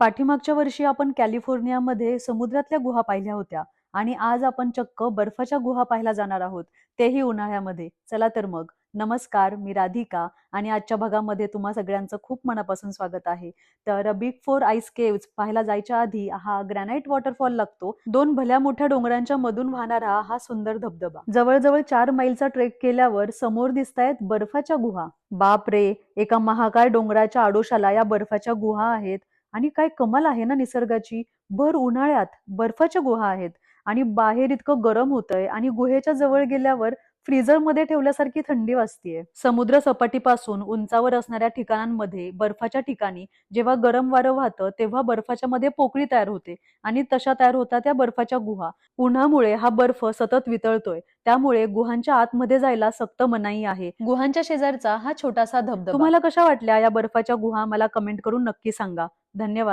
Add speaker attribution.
Speaker 1: पाठीमागच्या वर्षी आपण कॅलिफोर्नियामध्ये समुद्रातल्या गुहा पाहिल्या होत्या आणि आज आपण चक्क बर्फाच्या गुहा पाहायला जाणार आहोत तेही उन्हाळ्यामध्ये. चला तर मग. नमस्कार मी राधिका आणि आजच्या भागामध्ये तुम्हा सगळ्यांचं खूप मनापासून स्वागत आहे. तर बिग फोर आईस केव्स पाहायला जायच्या आधी हा ग्रॅनाइट वॉटरफॉल लागतो. दोन भल्या मोठ्या डोंगरांच्या मधून वाहणारा हा सुंदर धबधबा. जवळजवळ चार माईलचा ट्रेक केल्यावर समोर दिसतायत बर्फाच्या गुहा. बाप रे एका महाकाय डोंगराच्या आडोशाला या बर्फाच्या गुहा आहेत. आणि काय कमाल आहे ना निसर्गाची. भर उन्हाळ्यात बर्फाच्या गुहा आहेत आणि बाहेर इतकं गरम होतंय आणि गुहेच्या जवळ गेल्यावर फ्रीझरमध्ये ठेवल्यासारखी थंडी वाजतीये. समुद्र सपाटीपासून उंचावर असणाऱ्या ठिकाणांमध्ये बर्फाच्या ठिकाणी जेव्हा गरम वारं वाहतं तेव्हा बर्फाच्या मध्ये पोकळी तयार होते आणि तशा तयार होतात त्या बर्फाच्या गुहा. उन्हामुळे हा बर्फ सतत वितळतोय. त्यामुळे गुहांच्या आतमध्ये जायला सक्त मनाई आहे. गुहांच्या शेजारचा हा छोटासा धबधबा. तुम्हाला कशा वाटल्या या बर्फाच्या गुहा? मला कमेंट करून नक्की सांगा. धन्यवाद.